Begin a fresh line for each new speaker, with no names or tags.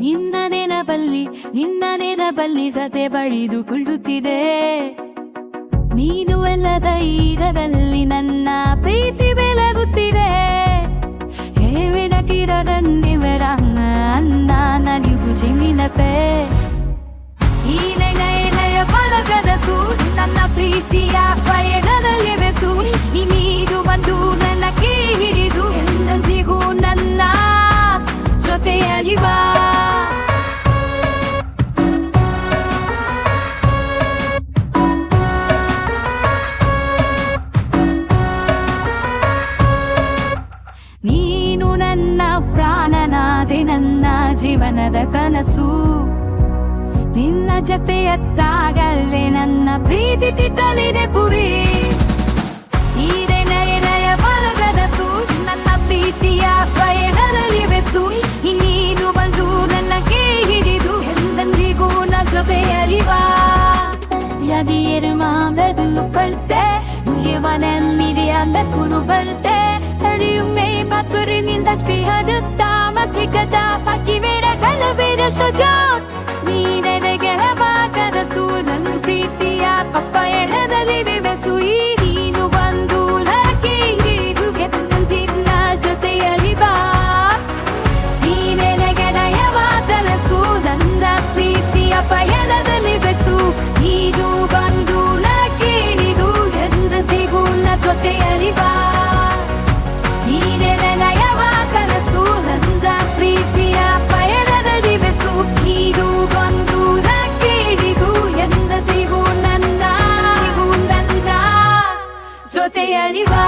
ನಿನ್ನ ನೆನಪಲ್ಲಿ ನಿನ್ನ ನೆನಪಲ್ಲಿ ಸತೆ ಬಳಿದು ಕುಳಿತಿದೆ ನೀನು ಎಲ್ಲದ ಈಗದಲ್ಲಿ ನನ್ನ ಪ್ರೀತಿ ಬೆಳಗುತ್ತಿದೆ. ಹೇವಿನ ಕಿರದಂದಿವರಂಗ ಅನ್ನ ನಲಿವು ಚೆಂಗಿನಪೆ ಈ ನೆನೆಯ ನಯ ಪಲಕದ ಸೂ ನನ್ನ ಪ್ರೀತಿಯ ಪಯಣದಲ್ಲಿ ಬೆಸು ನೀರು ಬಂದು ನನ್ನ ಕೈ ಹಿಡಿದು ಎಂದಿಗೂ ನನ್ನ ಜೊತೆಯಲ್ಲಿ ಬಾ ಪ್ರಾಣನಾದೆ ನನ್ನ ಜೀವನದ ಕನಸು. ನಿನ್ನ ಜೊತೆಯತ್ತಾಗಲ್ಲೇ ನನ್ನ ಪ್ರೀತಿ ತಿತ್ತಲಿದೆ ಪುರಿ. ಈರೆ ನಯ ನಯ ಬಲಗನಸು ನನ್ನ ಪ್ರೀತಿಯ ಪಯಣದಲ್ಲಿ ಬೆಸು ಇನ್ನೀನು ಬಂದು ನನ್ನ ಕೈ ಹಿಡಿದು ಎಂದೆಂದಿಗೂ ನನ್ನ ಜೊತೆಯಲಿವಾ ಯದಿಯರು ಮಾಮಲು ಕಳ್ತೆ ಮುಗಿಯವನೆನ್ನಿದೆ ಅಂದ ಕುರು ಬಳ್ತೆ ತಡಿಯುಮ್ಮೆ ಪತ್ತುರಿನಿಂದ ಕಲಬೇಡ ನೀ ನನಗೆ ನನ್ನ ಪ್ರೀತಿಯ ಪಪ್ಪಯಣದಲ್ಲಿ ಬೆಸು ಈ ನೀನು ಬಂದು ನಕ್ಕೆ ಹಿಡಿದು ಗೆದ್ದಂತಿನ್ನ ಜೊತೆಯಲ್ಲಿ ಬಾ. ನೀನೆನಗೆ ನಯವಾದನಸು ನನ್ನ ಪ್ರೀತಿಯ ಪಯಣದಲ್ಲಿ ಬೆಸು, ನೀನು ಬಂದು ಕೇಳಿದು ಹಿಡಿದು ನನ್ನ ಜೊತೆಯಲ್ಲಿ ಬಾ. ಜೊತೆಯಲಿವಾ